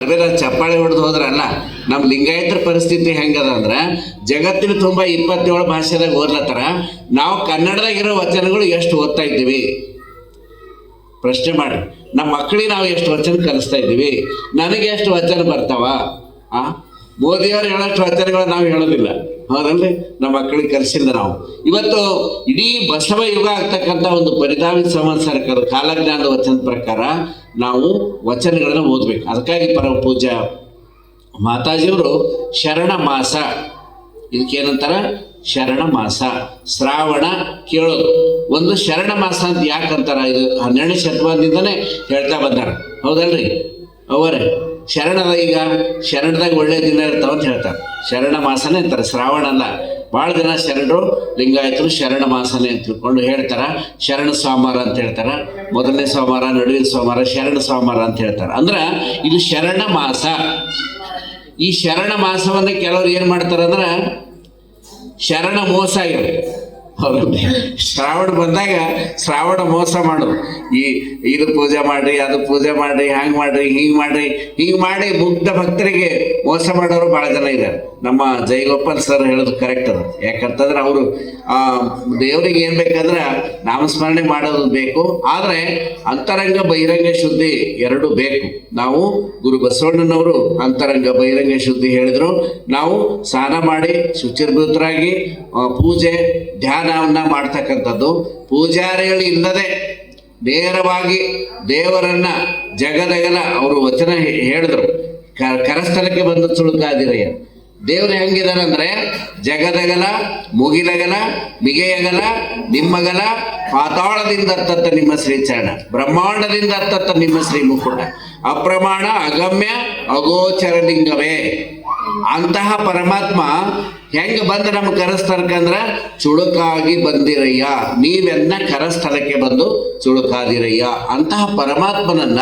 ಅರ್ಬೇದ ಚಪ್ಪಾಳೆ ಹೊಡೆದು ಹೋದ್ರಲ್ಲ ನಮ್ಮ ಲಿಂಗಾಯತರ ಪರಿಸ್ಥಿತಿ ಹೆಂಗದ ಅಂದ್ರೆ ಜಗತ್ತಿನ ತುಂಬ ಇಪ್ಪತ್ತೇಳು ಭಾಷೆದಾಗ ಓದ್ಲತ್ತಾರ, ನಾವು ಕನ್ನಡದಾಗ ಇರೋ ವಚನಗಳು ಎಷ್ಟು ಓದ್ತಾ ಇದ್ದೀವಿ? ಪ್ರಶ್ನೆ ಮಾಡಿ ನಮ್ಮ ಮಕ್ಕಳಿಗೆ ನಾವು ಎಷ್ಟು ವಚನ ಕಲಿಸ್ತಾ ಇದ್ದೀವಿ? ನನಗೆ ಎಷ್ಟು ವಚನ ಬರ್ತಾವ? ಆ? ಮೋದಿಯವ್ರು ಹೇಳೋಷ್ಟು ವಚನಗಳು ನಾವು ಹೇಳೋದಿಲ್ಲ. ಹೌದಲ್ರಿ? ನಮ್ಮ ಮಕ್ಕಳಿಗೆ ಕರೆಸಿಲ್ಲ ನಾವು. ಇವತ್ತು ಇಡೀ ಬಸವ ಯುಗ ಆಗ್ತಕ್ಕಂಥ ಒಂದು ಪರಿಧಾವಿತ ಸಂವತ್ಸರಕ್ಕದ ಕಾಲಜ್ಞಾನದ ವಚನದ ಪ್ರಕಾರ ನಾವು ವಚನಗಳನ್ನು ಓದ್ಬೇಕು. ಅದಕ್ಕಾಗಿ ಪರಮ ಪೂಜಾ ಮಾತಾಜಿಯವರು ಶರಣ ಮಾಸ. ಇದಕ್ಕೇನಂತಾರ? ಶರಣ ಮಾಸ. ಶ್ರಾವಣ ಕೇಳೋದು. ಒಂದು ಶರಣ ಮಾಸ ಅಂತ ಯಾಕಂತಾರ? ಇದು ಹನ್ನೆರಡನೇ ಶತಮಾನದಿಂದನೇ ಹೇಳ್ತಾ ಬಂದಾರ. ಹೌದಲ್ರಿ? ಅವರೇ. ಶರಣದ ಈಗ ಶರಣದಾಗ ಒಳ್ಳೆ ದಿನ ಇರ್ತಾವ ಅಂತ ಹೇಳ್ತಾರೆ. ಶರಣ ಮಾಸನೇ ಅಂತಾರೆ, ಶ್ರಾವಣ ಅಲ್ಲ. ಭಾಳ ಜನ ಶರಣರು ಲಿಂಗಾಯತರು ಶರಣ ಮಾಸನೆ ಅಂತ ತಿಳ್ಕೊಂಡು ಹೇಳ್ತಾರ. ಶರಣ ಸೋಮವಾರ ಅಂತ ಹೇಳ್ತಾರ. ಮೊದಲನೇ ಸೋಮವಾರ, ನಡುವಿನ ಸೋಮವಾರ, ಶರಣ ಸೋಮವಾರ ಅಂತ ಹೇಳ್ತಾರೆ. ಅಂದ್ರೆ ಇದು ಶರಣ ಮಾಸ. ಈ ಶರಣ ಮಾಸವನ್ನು ಕೆಲವರು ಏನು ಮಾಡ್ತಾರೆ ಅಂದ್ರೆ ಶರಣ ಮೋಸ ಇವೆ ಹೌದಲ್ರಿ ಶ್ರಾವಣ ಬಂದಾಗ ಶ್ರಾವಣ ಮೋಸ ಮಾಡೋದು. ಈ ಇದು ಪೂಜೆ ಮಾಡ್ರಿ, ಅದು ಪೂಜೆ ಮಾಡ್ರಿ ಹಂಗೆ ಮಾಡ್ರಿ, ಹಿಂಗೆ ಮಾಡ್ರಿ, ಹಿಂಗೆ ಮಾಡಿ ಮುಗ್ಧ ಭಕ್ತರಿಗೆ ಮೋಸ ಮಾಡೋರು ಭಾಳ ಜನ ಇದ್ದಾರೆ ನಮ್ಮ ಜಯಗೋಪಾಲ್ ಸರ್ ಹೇಳೋದು ಕರೆಕ್ಟ್ ಅದು. ಯಾಕಂತಂದ್ರೆ ಅವರು ದೇವರಿಗೆ ಏನು ಬೇಕಂದ್ರೆ ನಾಮಸ್ಮರಣೆ ಮಾಡೋದು ಬೇಕು. ಆದರೆ ಅಂತರಂಗ ಬಹಿರಂಗ ಶುದ್ಧಿ ಎರಡು ಬೇಕು. ನಾವು ಗುರು ಬಸವಣ್ಣನವರು ಅಂತರಂಗ ಬಹಿರಂಗ ಶುದ್ಧಿ ಹೇಳಿದ್ರು. ನಾವು ಸ್ನಾನ ಮಾಡಿ ಶುಚಿರ್ಭೂತರಾಗಿ ಪೂಜೆ ಪೂಜೆ ಧ್ಯಾನವನ್ನ ಮಾಡ್ತಕ್ಕಂಥದ್ದು. ಪೂಜಾರಿಗಳು ಇಲ್ಲದೆ ನೇರವಾಗಿ ದೇವರನ್ನ ಜಗದಗಲ ಅವರು ವಚನ ಹೇಳಿದ್ರು. ಕರಸ್ಥಳಕ್ಕೆ ಬಂದು ಸುಳುಕಾದಿರಯ್ಯ ದೇವ್ರು ಹೆಂಗಿದಾರೆ ಅಂದ್ರೆ ಜಗದಗಲ ಮುಗಿಲಗಲ ಮಿಗೆಯಗಲ ನಿಮ್ಮಗಲ ಪಾತಾಳದಿಂದ ಅತ್ತತ್ತ ನಿಮ್ಮ ಶ್ರೀ ಚರಣ ಬ್ರಹ್ಮಾಂಡದಿಂದ ಅತ್ತತ್ತ ನಿಮ್ಮ ಶ್ರೀ ಮುಕುಟ ಅಪ್ರಮಾಣ, ಅಗಮ್ಯ, ಅಗೋಚರಲಿಂಗವೇ. ಅಂತಹ ಪರಮಾತ್ಮ ಹೆಂಗ ಬಂದ ನಮ್ಮ ಕರಸ್ಥಳಕ್ಕಂದ್ರ ಚುಳುಕಾಗಿ ಬಂದಿರಯ್ಯ. ನೀವೆನ್ನ ಕರಸ್ಥಳಕ್ಕೆ ಬಂದು ಚುಳುಕಾದಿರಯ್ಯ. ಅಂತಹ ಪರಮಾತ್ಮನನ್ನ